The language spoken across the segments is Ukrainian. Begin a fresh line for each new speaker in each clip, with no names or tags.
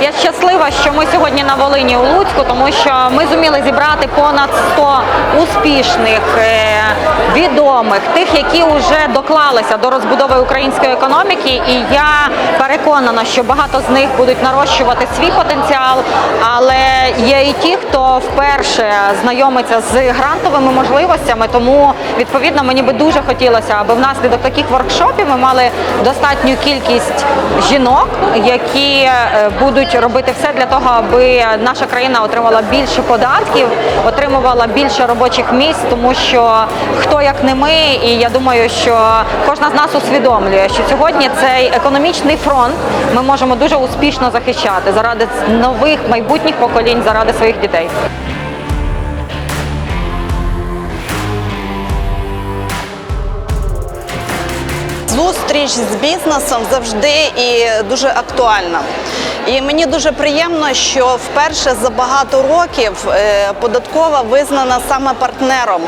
Я щаслива, що ми сьогодні на Волині у Луцьку, тому що ми зуміли зібрати понад 100 успішних, е, відомих, тих, які вже доклалися до розбудови української економіки. І я переконана, що багато з них будуть нарощувати свій потенціал, але є і ті, хто вперше знайомиться з грантовими можливостями. Тому відповідно мені би дуже хотілося, аби внаслідок таких воркшопів ми мали достатню кількість жінок, які е, будуть робити все для того, аби наша країна отримала більше податків, отримувала більше робочих місць, тому що хто як не ми, і я думаю, що кожна з нас усвідомлює, що сьогодні цей економічний фронт ми можемо дуже успішно захищати заради нових майбутніх поколінь, заради своїх дітей.
Зустріч з бізнесом завжди і дуже актуальна. І мені дуже приємно, що вперше за багато років е, податкова визнана саме партнером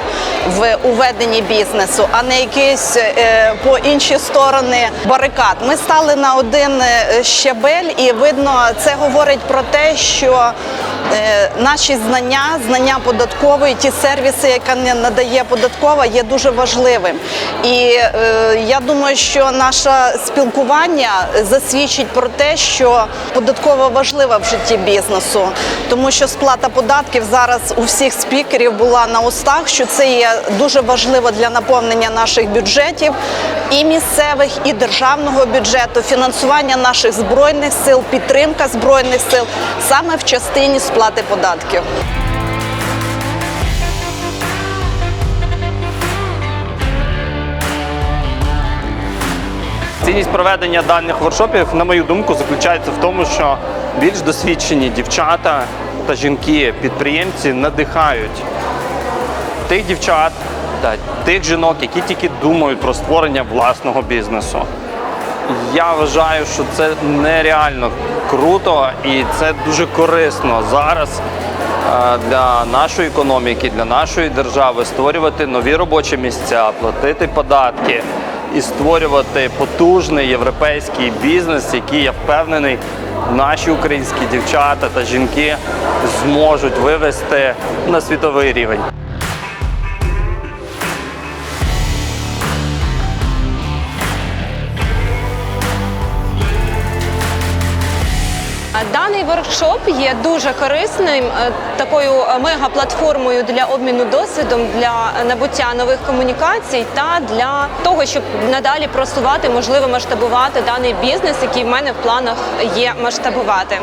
в уведенні бізнесу, а не якийсь е, по інші сторони барикад. Ми стали на один е, щабель, і видно, це говорить про те, що наші знання, знання податкової, ті сервіси, які надає податкова, є дуже важливим. І е, я думаю, що наше спілкування засвідчить про те, що податкова важлива в житті бізнесу, тому що сплата податків зараз у всіх спікерів була на устах, що це є дуже важливо для наповнення наших бюджетів і місцевих, і державного бюджету, фінансування наших збройних сил, підтримка збройних сил саме в частині сплати податків.
Цінність проведення даних воркшопів, на мою думку, заключається в тому, що більш досвідчені дівчата та жінки, підприємці надихають тих дівчат та тих жінок, які тільки думають про створення власного бізнесу. Я вважаю, що це нереально круто і це дуже корисно зараз е, для нашої економіки, для нашої держави створювати нові робочі місця, платити податки і створювати потужний європейський бізнес, який я впевнений, наші українські дівчата та жінки зможуть вивести на світовий рівень.
Даний воркшоп є дуже корисним, е, такою е, мегаплатформою для обміну досвідом, для набуття нових комунікацій та для того, щоб надалі просувати, можливо, масштабувати даний бізнес, який в мене в планах є масштабувати.